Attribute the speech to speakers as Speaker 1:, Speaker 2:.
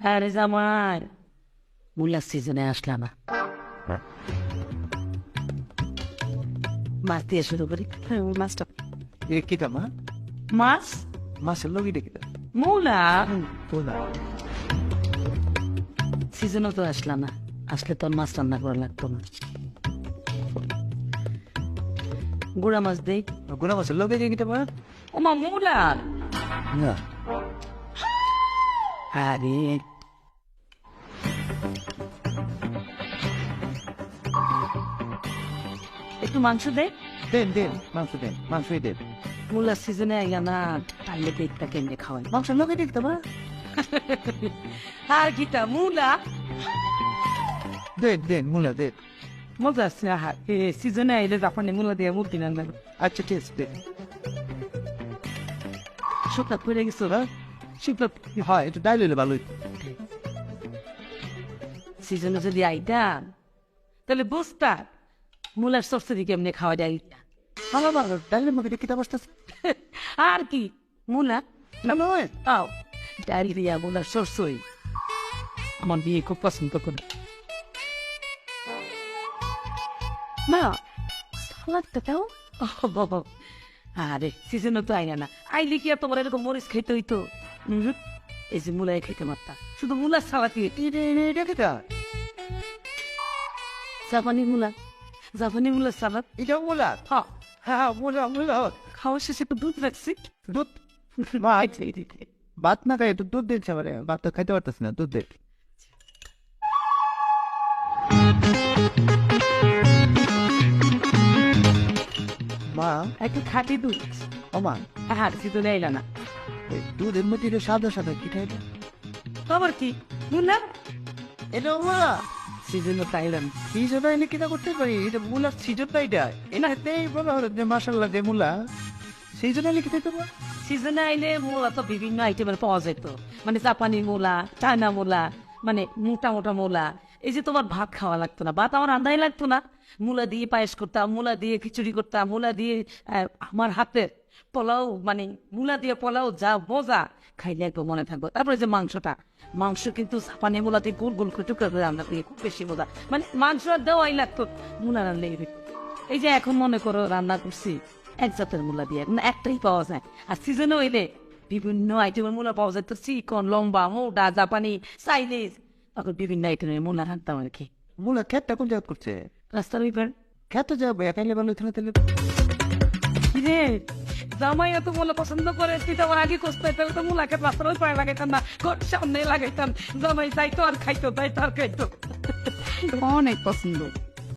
Speaker 1: আরে জামাই মুলার সিজনে আসলা না মাছ দিয়ে শুরু করি। হ্যাঁ, মাছটা।
Speaker 2: এ কিটা মা?
Speaker 1: মাছ?
Speaker 2: মাছের লোক এটা কিটা
Speaker 1: মূলা?
Speaker 2: তোলা
Speaker 1: সিজনও তো আসলা না আসলে তোর মাছ রান্না করা লাগতো না। গুড়া মাছ দেই।
Speaker 2: গুনা মাছের লোক এটা কিটা মা?
Speaker 1: ওমা মূলা।
Speaker 2: না।
Speaker 1: আরে একটু মাংস দে।
Speaker 2: দেন দেন মাংস দেন মাংসই দেন।
Speaker 1: মূলা সিজনে আইয়া না তাইলে পেটটা কেমনে খাওয়াই?
Speaker 2: মাংসের লোক কিটা মা
Speaker 1: আর গীতা মূলা।
Speaker 2: দেন দেন মুলা দেন।
Speaker 1: মজা আছে আহা। এ সিজনে আইলে জাপানি মূলা দিয়ে মূর্তি না
Speaker 2: আচ্ছা ঠিক আছে দেন।
Speaker 1: শুকনা পড়ে গেছো
Speaker 2: হ্যাঁ শিখলে হয় একটু ডাইল হইলে ভালো হইতো।
Speaker 1: সিজনে যদি আইতাম তাহলে বুঝতা মূলার সরসরি কেমনে খাওয়া যায়?
Speaker 2: ভালো ভালো ডাইলের মধ্যে কিটা বসতেছে
Speaker 1: আর কি মূলা?
Speaker 2: না নয়।
Speaker 1: আও ডায়রিয়া মূলার সরসই আমার বিয়ে খুব পছন্দ করে। মা সালাদটা দাও। ও বাবা। আরে সিজনও তো আইনা না। আইলে কি আর তোমার এরকম মরিচ খাইতে হইতো? এই যে মূলাই খাইতে মারতা। শুধু মূলার সালাদ দিয়ে।
Speaker 2: এটা কিটা
Speaker 1: জাপানি মূলা। জাপানি মূলার সালাদ।
Speaker 2: এটা মুলা?
Speaker 1: হ্যাঁ।
Speaker 2: হ্যাঁ মুলা মুলা
Speaker 1: খাওয়া শেষে একটু দুধ রাখছি।
Speaker 2: দুধ? মা ভাত না খাই একটু দুধ দিন সবারে ভাত তো খাইতে পারতেছি না দুধ দেন মা?
Speaker 1: একটু খাটি দুধ।
Speaker 2: ও মা।
Speaker 1: আর সিজনে আইলা না
Speaker 2: এই দুধের মধ্যে এটা সাদা সাদা কি খাইলে?
Speaker 1: খবর কি? মূলা?
Speaker 2: এটা মুলা।
Speaker 1: সিজনও তাইলাম
Speaker 2: কি জন্য এনে কিনা করতে পারি? এটা মুলার সিজন না এটা এনাতেই বলা হলো যে মাসাল্লাহ যে মুলা। সেই জন্য লিখে দিতে
Speaker 1: সিজনে আইলে মূলা তো বিভিন্ন আইটেমের পাওয়া যেত। মানে জাপানি মূলা চায়না মূলা মানে মোটা মোটা মূলা। এই যে তোমার ভাত খাওয়া লাগতো না, ভাত আমার আন্দাই লাগতো না। মূলা দিয়ে পায়েস করতাম, মূলা দিয়ে খিচুড়ি করতাম, মূলা দিয়ে আমার হাতের পোলাও মানে মূলা দিয়ে পোলাও যা মজা, খাইলে একদম মনে থাকব। তারপরে যে মাংসটা, মাংস কিন্তু জাপানি মূলা দিয়ে গোল গোল করে টুকরা করে রান্না করি, খুব বেশি মজা। মানে মাংস দেওয়াই লাগতো, মূলা হইতো এই যে এখন মনে করো রান্না করছি, এক জাতের মূলা দিয়ে মানে একটাই পাওয়া যায়। আর সিজনে হইলে বিভিন্ন আইটেমের মূলা পাওয়া যায়, তো চিকন, লম্বা মোটা জাপানি চাইনিজ তখন বিভিন্ন আইটেমের মূলা রাখতাম আর কি
Speaker 2: মুলা খ্যাতটা কোন জায়গা করছে
Speaker 1: রাস্তার ওইবার
Speaker 2: খ্যাত যাবে একাই লেবার হইতো না তাহলে
Speaker 1: রে জামাই এত মূলা পছন্দ করে তুই তো আমার আগে কষ্ট তাহলে তো মূলাকে রাস্তার ওই পায়ে লাগাইতাম না ঘর সামনে লাগাইতাম জামাই যাইতো আর খাইতো যাইতো আর খাইতো
Speaker 3: অনেক পছন্দ